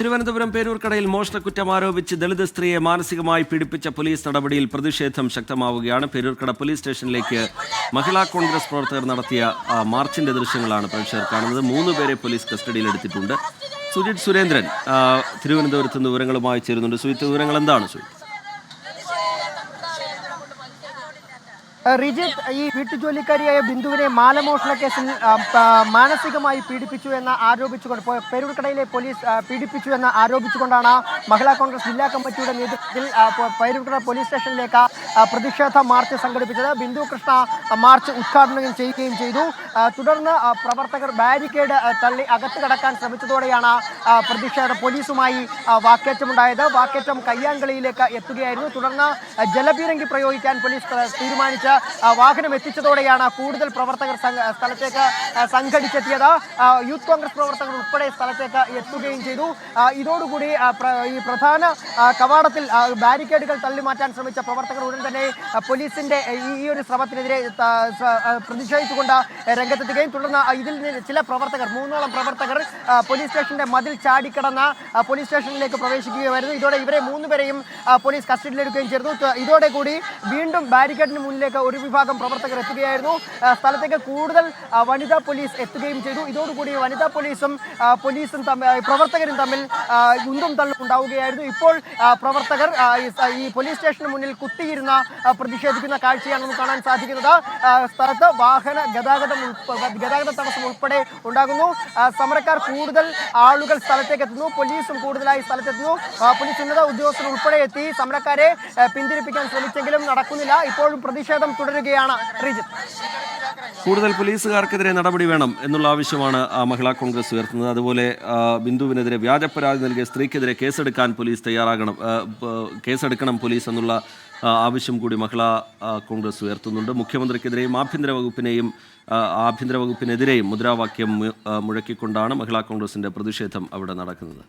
തിരുവനന്തപുരം പേരൂർക്കടയിൽ മോഷണക്കുറ്റം ആരോപിച്ച് ദളിത് സ്ത്രീയെ മാനസികമായി പീഡിപ്പിച്ച പോലീസ് നടപടിയിൽ പ്രതിഷേധം ശക്തമാവുകയാണ്. പേരൂർക്കട പോലീസ് സ്റ്റേഷനിലേക്ക് മഹിളാ കോൺഗ്രസ് പ്രവർത്തകർ നടത്തിയ മാർച്ചിന്റെ ദൃശ്യങ്ങളാണ് പ്രേക്ഷകർ കാണുന്നത്. മൂന്ന് പേരെ പോലീസ് കസ്റ്റഡിയിലെടുത്തിട്ടുണ്ട് സുജിത് സുരേന്ദ്രൻ തിരുവനന്തപുരത്ത് നിന്ന് വിവരങ്ങളുമായി ചേരുന്നുണ്ട്. സുജിത്ത് വിവരങ്ങൾ എന്താണ് സുജിത്ത് റിജിത്ത് ഈ വീട്ടുജോലിക്കാരിയായ ബിന്ദുവിനെ മാലമോഷണ കേസിൽ മാനസികമായി പീഡിപ്പിച്ചു എന്ന് ആരോപിച്ചുകൊണ്ട് പേരൂർക്കടയിലെ പോലീസ് പീഡിപ്പിച്ചു എന്ന് ആരോപിച്ചുകൊണ്ടാണ് മഹിളാ കോൺഗ്രസ് ജില്ലാ കമ്മിറ്റിയുടെ നേതൃത്വത്തിൽ പേരൂർക്കട പോലീസ് സ്റ്റേഷനിലേക്ക് പ്രതിഷേധ മാർച്ച് സംഘടിപ്പിച്ചത്. ബിന്ദു കൃഷ്ണ മാർച്ച് ഉദ്ഘാടനം ചെയ്യുകയും ചെയ്തു. തുടർന്ന് പ്രവർത്തകർ ബാരിക്കേഡ് തള്ളി അകത്ത് കടക്കാൻ ശ്രമിച്ചതോടെയാണ് പ്രതിഷേധ പോലീസുമായി വാക്കേറ്റമുണ്ടായത്. വാക്കേറ്റം കയ്യാങ്കളിയിലേക്ക് എത്തുകയായിരുന്നു. തുടർന്ന് ജലപീരങ്കി പ്രയോഗിക്കാൻ പോലീസ് തീരുമാനിച്ച് വാഹനം എത്തിച്ചതോടെയാണ് കൂടുതൽ പ്രവർത്തകർ സ്ഥലത്തേക്ക് സംഘടിച്ചെത്തിയത്. യൂത്ത് കോൺഗ്രസ് പ്രവർത്തകർ ഉൾപ്പെടെ സ്ഥലത്തേക്ക് എത്തുകയും ചെയ്തു. ഇതോടുകൂടി ഈ പ്രധാന കവാടത്തിൽ ബാരിക്കേഡുകൾ തള്ളി മാറ്റാൻ ശ്രമിച്ച പ്രവർത്തകർ ഉടൻ തന്നെ പോലീസിന്റെ ഈ ഒരു ശ്രമത്തിനെതിരെ പ്രതിഷേധിച്ചുകൊണ്ട് രംഗത്തെത്തുകയും തുടർന്ന് ഇതിൽ ചില പ്രവർത്തകർ മൂന്നോളം പ്രവർത്തകർ പോലീസ് സ്റ്റേഷന്റെ മതിൽ ചാടിക്കടന്ന് പോലീസ് സ്റ്റേഷനിലേക്ക് പ്രവേശിക്കുകയായിരുന്നു ഇതോടെ ഇവരെ മൂന്നുപേരെയും പോലീസ് കസ്റ്റഡിയിലെടുക്കുകയും ചെയ്തു. ഇതോടെ കൂടി വീണ്ടും ബാരിക്കേഡിന് മുന്നിലേക്ക് ഒരു വിഭാഗം പ്രവർത്തകർ എത്തുകയായിരുന്നു. സ്ഥലത്തേക്ക് കൂടുതൽ വനിതാ പോലീസ് എത്തുകയും ചെയ്തു. ഇതോടുകൂടി വനിതാ പോലീസും പോലീസും തമ്മിൽ പ്രവർത്തകരും തമ്മിൽ ഉന്തും തള്ളും ഉണ്ടാവുകയായിരുന്നു. ഇപ്പോൾ പ്രവർത്തകർ ഈ പോലീസ് സ്റ്റേഷന് മുന്നിൽ കുത്തിയിരുന്ന ആ, പ്രതിഷേധിക്കുന്ന കാഴ്ചയാണ് നമുക്ക് കാണാൻ സാധിക്കുന്നത്. സ്ഥലത്ത് വാഹന ഗതാഗതം ഗതാഗത തടസ്സം ഉൾപ്പെടെ ഉണ്ടാകുന്നു. സമരക്കാർ കൂടുതൽ ആളുകൾ സ്ഥലത്തേക്ക് എത്തുന്നു. പോലീസും കൂടുതലായി സ്ഥലത്തെത്തുന്നു. പോലീസ് ഉന്നത ഉദ്യോഗസ്ഥർ ഉൾപ്പെടെ എത്തി സമരക്കാരെ പിന്തിരിപ്പിക്കാൻ ശ്രമിച്ചെങ്കിലും നടക്കുന്നില്ല. ഇപ്പോഴും പ്രതിഷേധം തുടരുകയാണ്. റിജിത്ത് കൂടുതൽ പോലീസുകാർക്കെതിരെ നടപടി വേണം എന്നുള്ള ആവശ്യമാണ് മഹിളാ കോൺഗ്രസ് ഉയർത്തുന്നത്. അതുപോലെ ബിന്ദുവിനെതിരെ വ്യാജപരാതി നൽകിയ സ്ത്രീക്കെതിരെ കേസെടുക്കാൻ പോലീസ് തയ്യാറാകണം. കേസെടുക്കണം പോലീസ് എന്നുള്ള ആവശ്യം കൂടി മഹിളാ കോൺഗ്രസ് ഉയർത്തുന്നുണ്ട്. മുഖ്യമന്ത്രിക്കെതിരെയും ആഭ്യന്തര വകുപ്പിനെയും ആഭ്യന്തര വകുപ്പിനെതിരെയും മുദ്രാവാക്യം മുഴക്കിക്കൊണ്ടാണ് മഹിളാ കോൺഗ്രസിന്റെ പ്രതിഷേധം അവിടെ നടക്കുന്നത്.